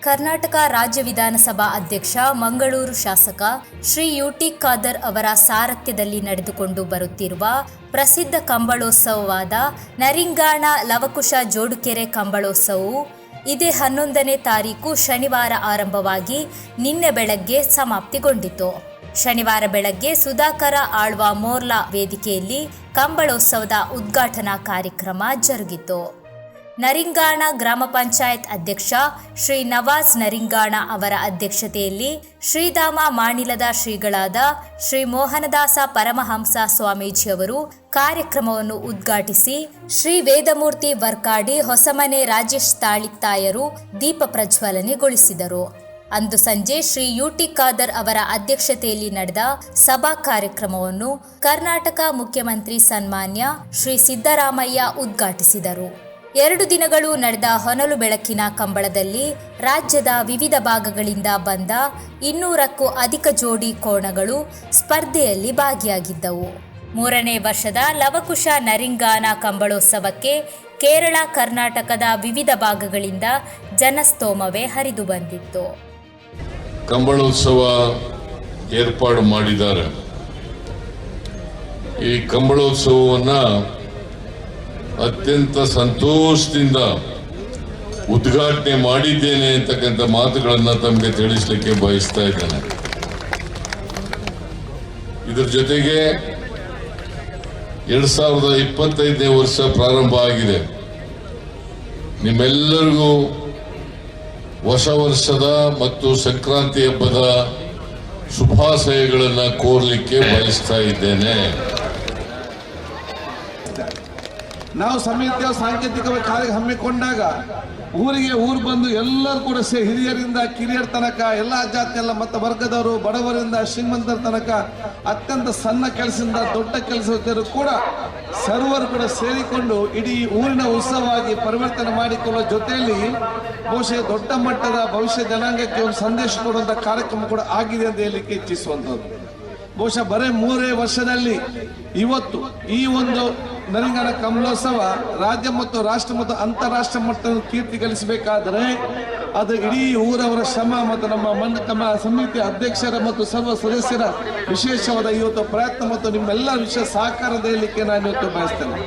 ಕರ್ನಾಟಕ ರಾಜ್ಯ ವಿಧಾನಸಭಾ ಅಧ್ಯಕ್ಷ, ಮಂಗಳೂರು ಶಾಸಕ ಶ್ರೀ ಯುಟಿ ಖಾದರ್ ಅವರ ಸಾರಥ್ಯದಲ್ಲಿ ನಡೆದುಕೊಂಡು ಬರುತ್ತಿರುವ ಪ್ರಸಿದ್ಧ ಕಂಬಳೋತ್ಸವವಾದ ನರಿಂಗಾಣ ಲವಕುಶ ಜೋಡುಕೆರೆ ಕಂಬಳೋತ್ಸವವು ಇದೇ ಹನ್ನೊಂದನೇ ತಾರೀಕು ಶನಿವಾರ ಆರಂಭವಾಗಿ ನಿನ್ನೆ ಬೆಳಗ್ಗೆ ಸಮಾಪ್ತಿಗೊಂಡಿತು. ಶನಿವಾರ ಬೆಳಗ್ಗೆ ಸುಧಾಕರ ಆಳ್ವ ಮೋರ್ಲಾ ವೇದಿಕೆಯಲ್ಲಿ ಕಂಬಳೋತ್ಸವದ ಉದ್ಘಾಟನಾ ಕಾರ್ಯಕ್ರಮ ಜರುಗಿತು. ನರಿಂಗಾಣ ಗ್ರಾಮ ಪಂಚಾಯತ್ ಅಧ್ಯಕ್ಷ ಶ್ರೀ ನವಾಜ್ ನರಿಂಗಾಣ ಅವರ ಅಧ್ಯಕ್ಷತೆಯಲ್ಲಿ ಶ್ರೀಧಾಮ ಮಾಣಿಲದ ಶ್ರೀಗಳಾದ ಶ್ರೀ ಮೋಹನದಾಸ ಪರಮಹಂಸ ಸ್ವಾಮೀಜಿಯವರು ಕಾರ್ಯಕ್ರಮವನ್ನು ಉದ್ಘಾಟಿಸಿ ಶ್ರೀ ವೇದಮೂರ್ತಿ ವರ್ಕಾಡಿ ಹೊಸಮನೆ ರಾಜೇಶ್ ತಾಳಿತ್ತಾಯರು ದೀಪ ಪ್ರಜ್ವಲನೆಗೊಳಿಸಿದರು. ಅಂದು ಸಂಜೆ ಶ್ರೀ ಯುಟಿ ಖಾದರ್ ಅವರ ಅಧ್ಯಕ್ಷತೆಯಲ್ಲಿ ನಡೆದ ಸಭಾ ಕಾರ್ಯಕ್ರಮವನ್ನು ಕರ್ನಾಟಕ ಮುಖ್ಯಮಂತ್ರಿ ಸನ್ಮಾನ್ಯ ಶ್ರೀ ಸಿದ್ದರಾಮಯ್ಯ ಉದ್ಘಾಟಿಸಿದರು. ಎರಡು ದಿನಗಳು ನಡೆದ ಹೊನಲು ಬೆಳಕಿನ ಕಂಬಳದಲ್ಲಿ ರಾಜ್ಯದ ವಿವಿಧ ಭಾಗಗಳಿಂದ ಬಂದ ಇನ್ನೂರಕ್ಕೂ ಅಧಿಕ ಜೋಡಿ ಕೋಣಗಳು ಸ್ಪರ್ಧೆಯಲ್ಲಿ ಭಾಗಿಯಾಗಿದ್ದವು. ಮೂರನೇ ವರ್ಷದ ಲವಕುಶ ನರಿಂಗಾನ ಕಂಬಳೋತ್ಸವಕ್ಕೆ ಕೇರಳ, ಕರ್ನಾಟಕದ ವಿವಿಧ ಭಾಗಗಳಿಂದ ಜನಸ್ತೋಮವೇ ಹರಿದು ಬಂದಿತ್ತು. ಕಂಬಳೋತ್ಸವ ಏರ್ಪಾಡು ಮಾಡಿದ್ದಾರೆ. ಈ ಕಂಬಳೋತ್ಸವವನ್ನ ಅತ್ಯಂತ ಸಂತೋಷದಿಂದ ಉದ್ಘಾಟನೆ ಮಾಡಿದ್ದೇನೆ ಅಂತಕ್ಕಂಥ ಮಾತುಗಳನ್ನ ತಮಗೆ ತಿಳಿಸ್ಲಿಕ್ಕೆ ಬಯಸ್ತಾ ಇದ್ದೇನೆ. ಇದರ ಜೊತೆಗೆ ಎರಡ್ ಸಾವಿರದ ಇಪ್ಪತ್ತೈದನೇ ವರ್ಷ ಪ್ರಾರಂಭ ಆಗಿದೆ. ನಿಮ್ಮೆಲ್ಲರಿಗೂ ಹೊಸ ವರ್ಷದ ಮತ್ತು ಸಂಕ್ರಾಂತಿ ಹಬ್ಬದ ಶುಭಾಶಯಗಳನ್ನ ಕೋರ್ಲಿಕ್ಕೆ ಬಯಸ್ತಾ ಇದ್ದೇನೆ. ನಾವು ಸಮಿತಿಯ ಸಾಂಕೇತಿಕ ಕಾರ್ಯ ಹಮ್ಮಿಕೊಂಡಾಗ ಊರಿಗೆ ಊರು ಬಂದು ಎಲ್ಲರೂ ಕೂಡ ಸೇ ಹಿರಿಯರಿಂದ, ಕಿರಿಯರ ತನಕ, ಎಲ್ಲ ಜಾತಿ, ಎಲ್ಲ ಮತ್ತು ವರ್ಗದವರು, ಬಡವರಿಂದ, ಶ್ರೀಮಂತರ ತನಕ ಅತ್ಯಂತ ಸಣ್ಣ ಕೆಲಸದಿಂದ ದೊಡ್ಡ ಕೆಲಸದರು ಕೂಡ ಸರ್ವರು ಕೂಡ ಸೇರಿಕೊಂಡು ಇಡೀ ಊರಿನ ಉತ್ಸವವಾಗಿ ಪರಿವರ್ತನೆ ಮಾಡಿಕೊಳ್ಳುವ ಜೊತೆಯಲ್ಲಿ ಬಹುಶಃ ದೊಡ್ಡ ಮಟ್ಟದ ಭವಿಷ್ಯ ಜನಾಂಗಕ್ಕೆ ಒಂದು ಸಂದೇಶ ಕೊಡುವಂಥ ಕಾರ್ಯಕ್ರಮ ಕೂಡ ಆಗಿದೆ ಅಂತ ಹೇಳಲಿಕ್ಕೆ ಇಚ್ಛಿಸುವಂಥದ್ದು ಬಹುಶಃ ಬರೇ ಮೂರೇ ವರ್ಷದಲ್ಲಿ ಇವತ್ತು ಈ ಒಂದು ನರಿಂಗಣ ಕಮಲೋತ್ಸವ ರಾಜ್ಯ ಮತ್ತು ರಾಷ್ಟ್ರ ಮತ್ತು ಅಂತಾರಾಷ್ಟ್ರ ಮಟ್ಟದ ಕೀರ್ತಿ ಗಳಿಸಬೇಕಾದರೆ ಅದು ಇಡೀ ಊರವರ ಶ್ರಮ ಮತ್ತು ನಮ್ಮ ಮನ್, ನಮ್ಮ ಸಮಿತಿ ಅಧ್ಯಕ್ಷರ ಮತ್ತು ಸರ್ವ ಸದಸ್ಯರ ವಿಶೇಷವಾದ ಇವತ್ತು ಪ್ರಯತ್ನ ಮತ್ತು ನಿಮ್ಮೆಲ್ಲ ವಿಷಯ ಸಹಕಾರ ದೇಲಿಕ್ಕೆ ನಾನು ಇವತ್ತು ಬಯಸ್ತೇನೆ.